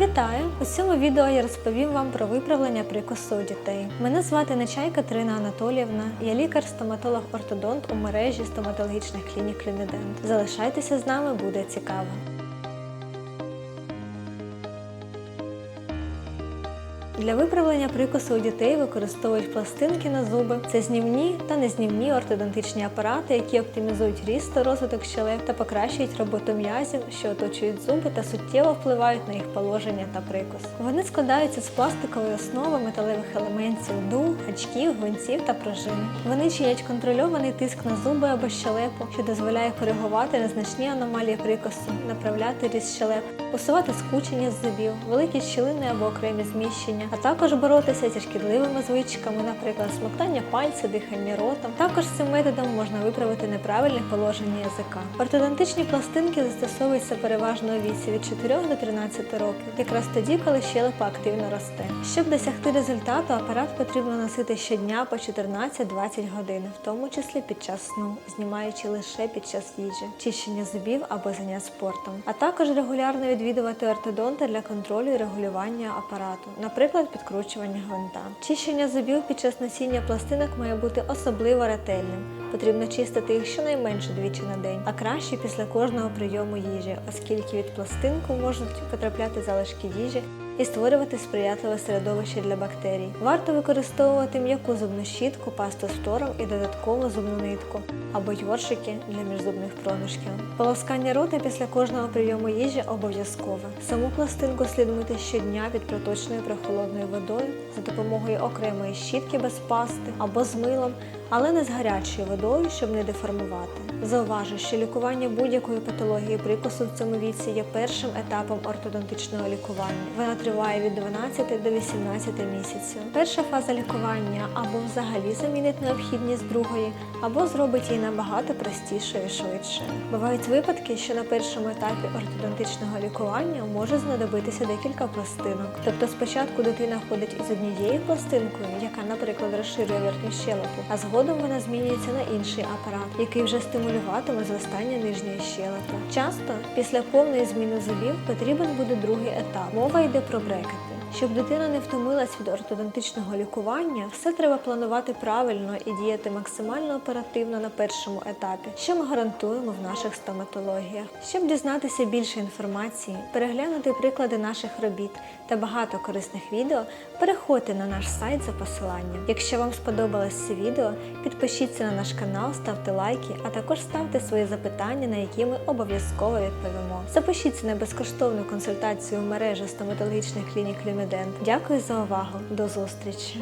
Вітаю! У цьому відео я розповім вам про виправлення прикусу у дітей. Мене звати Нечай Катерина Анатоліївна. Я лікар-стоматолог-ортодонт у мережі стоматологічних клінік Клінідент. Залишайтеся з нами, буде цікаво. Для виправлення прикусу у дітей використовують пластинки на зуби. Це знімні та незнімні ортодонтичні апарати, які оптимізують ріст та розвиток щелеп та покращують роботу м'язів, що оточують зуби та суттєво впливають на їх положення та прикус. Вони складаються з пластикової основи металевих елементів, дуг, гачків, гвинтів та пружин. Вони чинять контрольований тиск на зуби або щелепу, що дозволяє коригувати незначні аномалії прикусу, направляти ріст щелеп, усувати скучення з зубів, великі щілини або окремі зміщення, а також боротися зі шкідливими звичками, наприклад, смоктання пальця, дихання ротом. Також цим методом можна виправити неправильне положення язика. Ортодонтичні пластинки застосовуються переважно у віці від 4 до 13 років, якраз тоді, коли щелепа активно росте. Щоб досягти результату, апарат потрібно носити щодня по 14-20 годин, в тому числі під час сну, знімаючи лише під час їжі, чищення зубів або занять спортом, а також регулярно відвідувати ортодонта для контролю і регулювання апарату, наприклад, підкручування гвинта. Чищення зубів під час насіння пластинок має бути особливо ретельним. Потрібно чистити їх щонайменше двічі на день, а краще після кожного прийому їжі, оскільки від пластинку можуть потрапляти залишки їжі і створювати сприятливе середовище для бактерій. Варто використовувати м'яку зубну щітку, пасту з фтором і додаткову зубну нитку або йоршики для міжзубних проміжків. Полоскання рота після кожного прийому їжі обов'язкове. Саму пластинку слід мити щодня під проточною прохолодною водою за допомогою окремої щітки без пасти або з милом, але не з гарячою водою, щоб не деформувати. Зауважу, що лікування будь-якої патології прикусу в цьому віці є першим етапом ортодонтичного лікування. Вона триває від 12 до 18 місяців. Перша фаза лікування або взагалі замінить необхідність другої, або зробить її набагато простішою і швидшою. Бувають випадки, що на першому етапі ортодонтичного лікування може знадобитися декілька пластинок. Тобто спочатку дитина ходить із однією пластинкою, яка, наприклад, розширює верхню щелепу, а згодом вона змінюється на інший апарат, який вже стимулюватиме зростання нижньої щелепи. Часто після повної зміни зубів потрібен буде другий етап. Мова йде про брекети. Щоб дитина не втомилась від ортодонтичного лікування, все треба планувати правильно і діяти максимально оперативно на першому етапі, що ми гарантуємо в наших стоматологіях. Щоб дізнатися більше інформації, переглянути приклади наших робіт та багато корисних відео, переходьте на наш сайт за посиланням. Якщо вам сподобалось це відео, підпишіться на наш канал, ставте лайки, а також ставте свої запитання, на які ми обов'язково відповімо. Запишіться на безкоштовну консультацію в мережі стоматологічних клінік Лімідент. Дякую за увагу. До зустрічі!